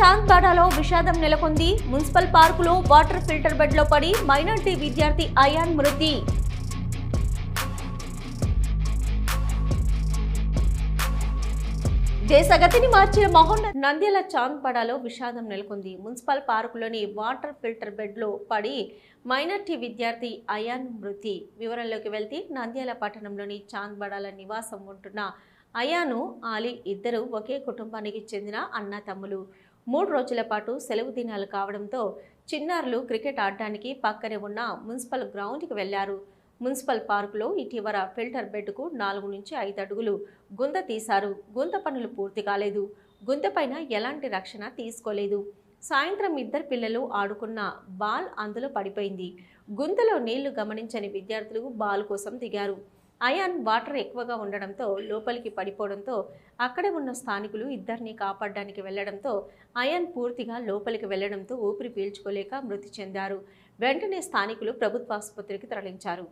చాంద్బాడాలో విషాదం నెలకొంది. మున్సిపల్ పార్కులో వాటర్ ఫిల్టర్ బెడ్లో పడి మైనార్టీ విద్యార్థి అయాన్ మృతి. దేశగతిని మార్చిన మహోన్న నంద్యాల చాంద్పడాలో విషాదం నెలకొంది. మున్సిపల్ పార్కులోని వాటర్ ఫిల్టర్ బెడ్లో పడి మైనార్టీ విద్యార్థి అయాన్ మృతి. వివరంలోకి వెళ్తే నంద్యాల పట్టణంలోని చాంద్బాడాల నివాసం ఉంటున్న అయాను ఆలీ ఇద్దరు ఒకే కుటుంబానికి చెందిన అన్న తమ్ములు. మూడు రోజుల పాటు సెలవు దినాలు కావడంతో చిన్నారులు క్రికెట్ ఆడడానికి పక్కనే ఉన్న మున్సిపల్ గ్రౌండ్కి వెళ్ళారు. మున్సిపల్ పార్కులో ఇటీవల ఫిల్టర్ బెడ్కు నాలుగు నుంచి ఐదు అడుగులు గుంత తీశారు. గుంత పనులు పూర్తి కాలేదు. గుంతపైన ఎలాంటి రక్షణ తీసుకోలేదు. సాయంత్రం ఇద్దరు పిల్లలు ఆడుకున్న బాల్ అందులో పడిపోయింది. గుంతలో నీళ్ళు గమనించని విద్యార్థులు బాల్ కోసం దిగారు. అయాన్ వాటర్ ఎక్కువగా ఉండడంతో లోపలికి పడిపోవడంతో అక్కడే ఉన్న స్థానికులు ఇద్దరిని కాపాడడానికి వెళ్ళడంతో అయాన్ పూర్తిగా లోపలికి వెళ్ళడంతో ఊపిరి పీల్చుకోలేక మృతి చెందారు. వెంటనే స్థానికులు ప్రభుత్వ ఆసుపత్రికి తరలించారు.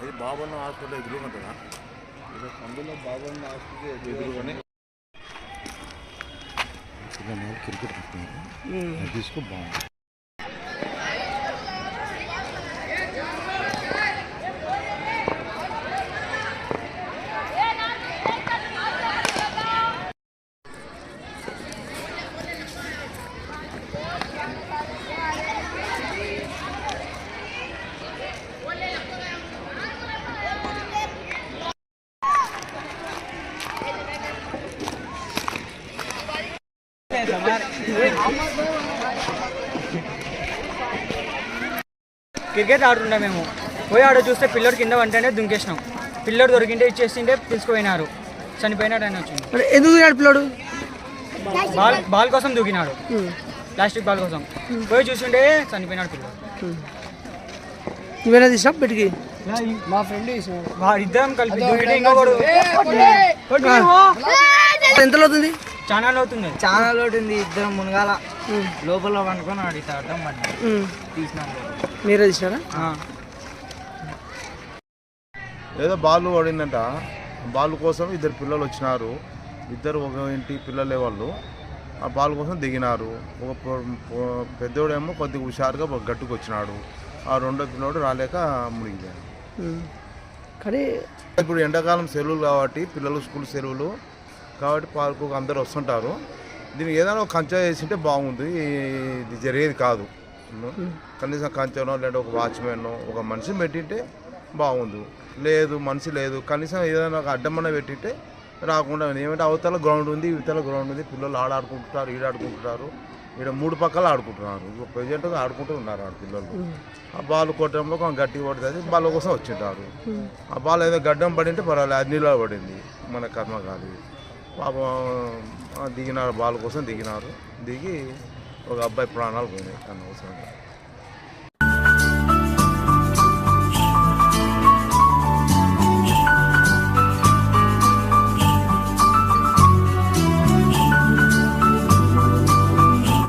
ఇది బాబన్న హాస్పిటల్ ఎదురుకుంటుందా ఇది అందులో బాగున్న ఆస్తి ఎదురుగానే? క్రికెట్ తీసుకో బాగుంది. క్రికెట్ ఆడుతుండే మేము. పోయి ఆడ చూస్తే పిల్లోడు కింద వంటనే దుంకేసినాం. పిల్లోడు దొరికింటే ఇచ్చేసింటే తీసుకుపోయినారు చనిపోయినాడు అని వచ్చింది ఎందుకు పిల్లోడు? బాల్ బాల్ కోసం దూకినాడు. ప్లాస్టిక్ బాల్ కోసం. పోయి చూస్తుంటే చనిపోయినాడు పిల్లోడు. నువ్వేనా తీసా బయటికి మా ఫ్రెండ్ ఇద్దరం కలిపి దూకితే ఇంకొకడు ఎంతలో అవుతుంది? చాలా అవుతుంది చాలా లోటు ఉంది ఇద్దరం మునగాల లోపల అడ్డం పడ్డా ఉమ్. తీసినాం. మీరే తీసినారా? ఏదో బాల్ పడిందంట. బాల్ కోసం ఇద్దరు పిల్లలు వచ్చినారు. ఇద్దరు ఒక ఇంటి పిల్లలే వాళ్ళు. ఆ బాల్ కోసం దిగినారు. ఒక పెద్దోడేమో కొద్దిగా హుషారుగా ఒక గట్టుకు వచ్చినాడు. ఆ రెండో పిల్లోడు రాలేక మునిగిపోయాడు. కానీ ఇప్పుడు ఎండాకాలం సెలవులు కాబట్టి పిల్లలు స్కూల్ సెలవులు కాబట్టి పార్కు అందరు వస్తుంటారు. దీనికి ఏదైనా ఒక కంచె వేసింటే బాగుంది. ఇది జరిగేది కాదు. కనీసం కంచెనో లేదా ఒక వాచ్మెన్ ఒక మనిషిని పెట్టింటే బాగుంది లేదు మనిషి లేదు. కనీసం ఏదైనా ఒక అడ్డమన్న పెట్టింటే రాకుండా. ఏమంటే అవతల గ్రౌండ్ ఉంది ఇవతల గ్రౌండ్ ఉంది. పిల్లలు ఆడ ఆడుకుంటున్నారు ఈడ ఆడుకుంటున్నారు. ఈడ మూడు పక్కల ఆడుకుంటున్నారు. ప్రజెంట్గా ఆడుకుంటూ ఉన్నారు ఆడ పిల్లలు. ఆ బాల్ కొట్టడంలో కొంచెం గట్టి పడుతుంది బాల్ కోసం వచ్చింటారు. ఆ బాల్ ఏదో గడ్డం పడింటే పర్వాలేదు. అది నీళ్ళ పడింది మన కర్మ కాదు. పాపం దిగినారు బాల్ కోసం దిగినారు. దిగి ఒక అబ్బాయి ప్రాణాలు పోయినాయి అనవసరంగా